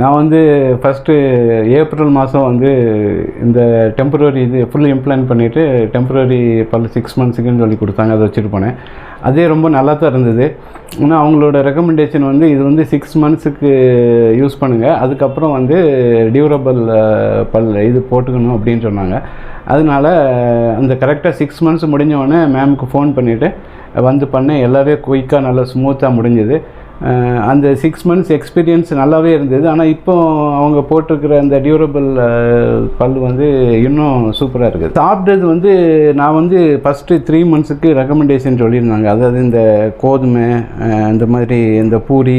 நான் வந்து first April மாதம் வந்து இந்த டெம்பரரி இது ஃபுல் இம்ப்ளான் பண்ணிவிட்டு டெம்பரரி பல் சிக்ஸ் மந்த்ஸுக்குன்னு சொல்லி கொடுத்தாங்க. அதை வச்சுட்டு போனேன். அதே ரொம்ப நல்லா தான் இருந்தது. ஆனால் அவங்களோட ரெக்கமெண்டேஷன் வந்து இது வந்து சிக்ஸ் மந்த்ஸுக்கு யூஸ் பண்ணுங்கள் அதுக்கப்புறம் வந்து டியூரபிள் பல் இது போட்டுக்கணும் அப்படின்னு சொன்னாங்க. அதனால அந்த கரெக்டாக சிக்ஸ் மந்த்ஸ் முடிஞ்சவொடனே மேமுக்கு மேம்க்கு ஃபோன் பண்ணிவிட்டு வந்து பண்ணேன். எல்லாமே குயிக்காக நல்லா ஸ்மூத்தாக முடிஞ்சுது. அந்த சிக்ஸ் மந்த்ஸ் எக்ஸ்பீரியன்ஸ் நல்லாவே இருந்தது. ஆனால் இப்போ அவங்க போட்டிருக்கிற அந்த டியூரபிள் பல் வந்து இன்னும் சூப்பராக இருக்குது. சாப்பிட்டது வந்து நான் வந்து ஃபஸ்ட்டு த்ரீ மந்த்ஸுக்கு ரெக்கமெண்டேஷன் சொல்லியிருந்தாங்க. அதாவது இந்த கோதுமை இந்த மாதிரி இந்த பூரி.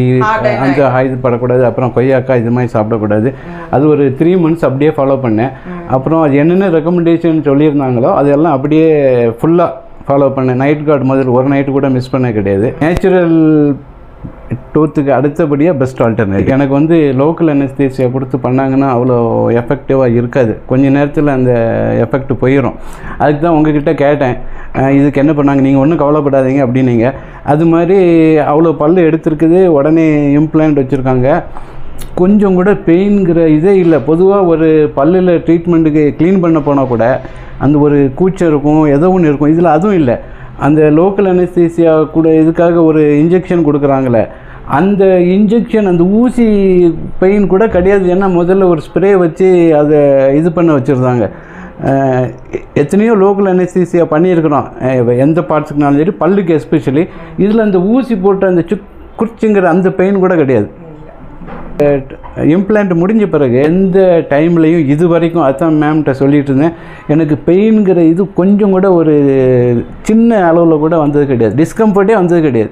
அந்த இது படக்கூடாது. அப்புறம் கொய்யாக்காய் இது மாதிரி சாப்பிடக்கூடாது. அது ஒரு த்ரீ மந்த்ஸ் அப்படியே ஃபாலோ பண்ணேன். அப்புறம் அது என்னென்ன ரெக்கமெண்டேஷன் சொல்லியிருந்தாங்களோ அதெல்லாம் அப்படியே ஃபுல்லாக ஃபாலோ பண்ணேன். நைட் கார்டு முதல் ஒரு நைட்டு கூட மிஸ் பண்ண கிடையாது. நேச்சுரல் டூத்துக்கு அடுத்தபடியாக பெஸ்ட் ஆல்டர்னேட் எனக்கு வந்து லோக்கல் அனஸ்தீசியா கொடுத்து பண்ணாங்கன்னா அவ்வளோ எஃபெக்டிவாக இருக்காது. கொஞ்ச நேரத்தில் அந்த எஃபெக்ட் போயிடும் அதுக்கு தான் உங்ககிட்ட கேட்டேன். இதுக்கு என்ன பண்ணாங்க நீங்கள் ஒன்றும் கவலைப்படாதீங்க அப்படின்னீங்க. அது மாதிரி அவ்வளோ பல் எடுத்திருக்குது. உடனே இம்ப்ளான்ட் வச்சுருக்காங்க. கொஞ்சம் கூட பெயின்கிற இதே இல்லை. பொதுவாக ஒரு பல்லில் ட்ரீட்மெண்ட்டுக்கு க்ளீன் பண்ண போனால் கூட அந்த ஒரு கூச்சம் இருக்கும் ஏதோ ஒன்று இருக்கும். இதில் அதுவும் இல்லை. அந்த லோக்கல் அனஸ்தீசியா கூட இதுக்காக ஒரு இன்ஜெக்ஷன் கொடுக்குறாங்களே அந்த இன்ஜெக்ஷன் அந்த ஊசி பெயின் கூட கிடையாது. ஏன்னா முதல்ல ஒரு ஸ்ப்ரே வச்சு அதை இது பண்ண வச்சுருந்தாங்க. எத்தனையோ லோக்கல் அனஸ்தீசியா பண்ணியிருக்கிறோம். எந்த பார்ட்ஸுக்குனாலும் சரி பல்லுக்கு எஸ்பெஷலி இதில் அந்த ஊசி போட்ட அந்த சுக் குச்சிங்கிற அந்த பெயின் கூட கிடையாது. இம்ப்ளான்ட் முடிஞ்ச பிறகு எந்த டைம்லையும் இது வரைக்கும் அதான் மேம்கிட்ட சொல்லிட்டு இருந்தேன். எனக்கு பெயின்கிற இது கொஞ்சம் கூட ஒரு சின்ன அளவில் கூட வந்தது கிடையாது. டிஸ்கம்ஃபர்ட்டே வந்தது கிடையாது.